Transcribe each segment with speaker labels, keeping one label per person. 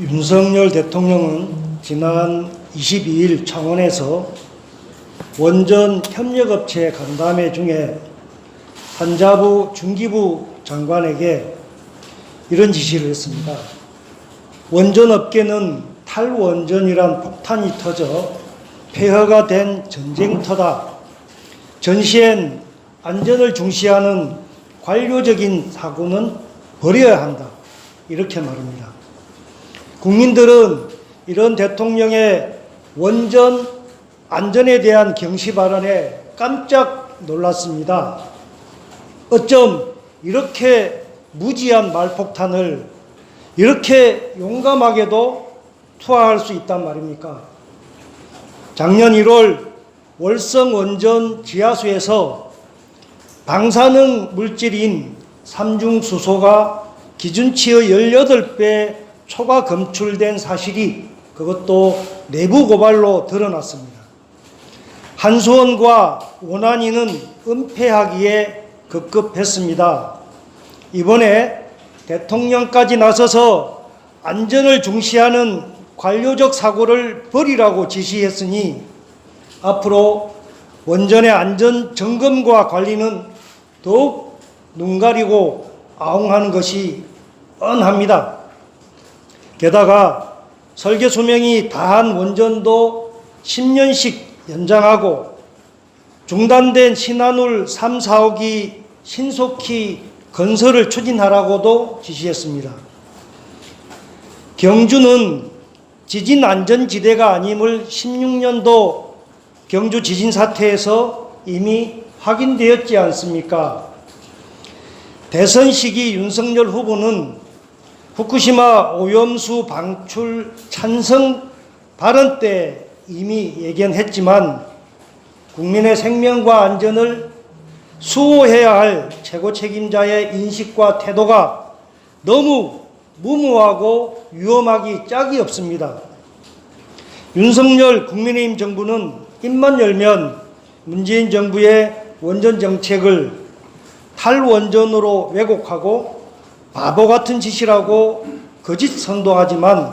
Speaker 1: 윤석열 대통령은 지난 22일 창원에서 원전 협력업체 간담회 중에 한자부 중기부 장관에게 이런 지시를 했습니다. 원전 업계는 탈원전이란 폭탄이 터져 폐허가 된 전쟁터다. 전시엔 안전을 중시하는 관료적인 사고는 버려야 한다. 이렇게 말합니다. 국민들은 이런 대통령의 원전 안전에 대한 경시 발언에 깜짝 놀랐습니다. 어쩜 이렇게 무지한 말폭탄을 이렇게 용감하게도 투하할 수 있단 말입니까? 작년 1월 월성 원전 지하수에서 방사능 물질인 삼중수소가 기준치의 18배 초과 검출된 사실이 그것도 내부 고발로 드러났습니다. 한수원과 원안이는 은폐하기에 급급했습니다. 이번에 대통령까지 나서서 안전을 중시하는 관료적 사고를 버리라고 지시했으니 앞으로 원전의 안전 점검과 관리는 더욱 눈 가리고 아웅하는 것이 뻔합니다. 게다가 설계 수명이 다한 원전도 10년씩 연장하고 중단된 신한울 3, 4호기 신속히 건설을 추진하라고도 지시했습니다. 경주는 지진 안전지대가 아님을 16년도 경주 지진 사태에서 이미 확인되었지 않습니까? 대선 시기 윤석열 후보는 후쿠시마 오염수 방출 찬성 발언 때 이미 예견했지만 국민의 생명과 안전을 수호해야 할 최고 책임자의 인식과 태도가 너무 무모하고 위험하기 짝이 없습니다. 윤석열 국민의힘 정부는 입만 열면 문재인 정부의 원전 정책을 탈원전으로 왜곡하고 바보 같은 짓이라고 거짓 선동하지만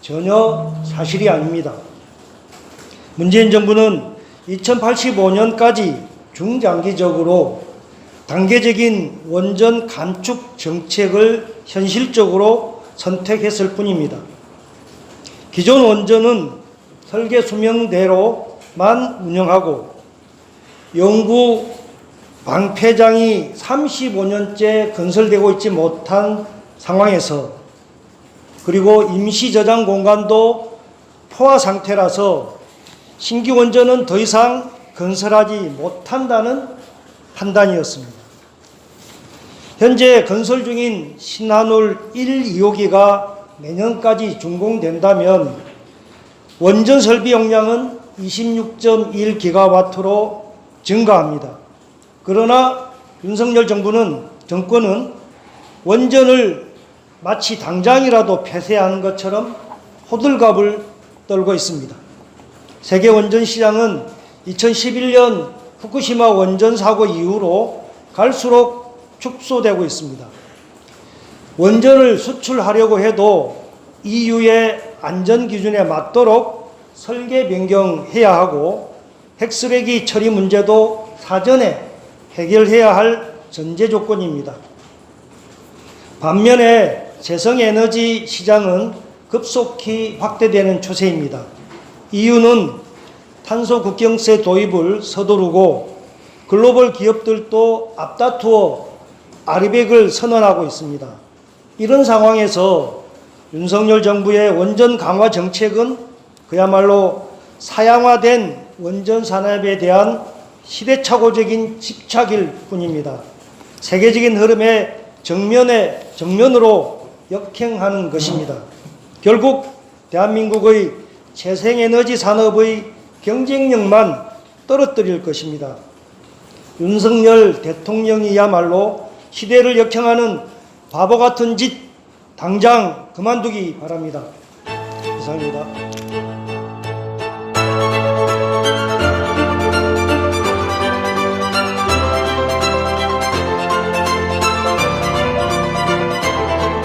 Speaker 1: 전혀 사실이 아닙니다. 문재인 정부는 2085년까지 중장기적으로 단계적인 원전 감축 정책을 현실적으로 선택했을 뿐입니다. 기존 원전은 설계 수명대로만 운영하고 영구 방폐장이 35년째 건설되고 있지 못한 상황에서 그리고 임시 저장 공간도 포화 상태라서 신규 원전은 더 이상 건설하지 못한다는 판단이었습니다. 현재 건설 중인 신한울 1, 2호기가 내년까지 준공된다면 원전 설비 용량은 26.1기가와트로 증가합니다. 그러나 윤석열 정부는 정권은 원전을 마치 당장이라도 폐쇄하는 것처럼 호들갑을 떨고 있습니다. 세계 원전 시장은 2011년 후쿠시마 원전 사고 이후로 갈수록 축소되고 있습니다. 원전을 수출하려고 해도 EU의 안전 기준에 맞도록 설계 변경해야 하고 핵쓰레기 처리 문제도 사전에 해결해야 할 전제 조건입니다. 반면에 재생에너지 시장은 급속히 확대되는 추세입니다. EU는 탄소 국경세 도입을 서두르고 글로벌 기업들도 앞다투어 아리백을 선언하고 있습니다. 이런 상황에서 윤석열 정부의 원전 강화 정책은 그야말로 사양화된 원전 산업에 대한 시대착오적인 집착일 뿐입니다. 세계적인 흐름에 정면에 정면으로 역행하는 것입니다. 결국 대한민국의 재생에너지 산업의 경쟁력만 떨어뜨릴 것입니다. 윤석열 대통령이야말로 시대를 역행하는 바보 같은 짓 당장 그만두기 바랍니다. 이상입니다.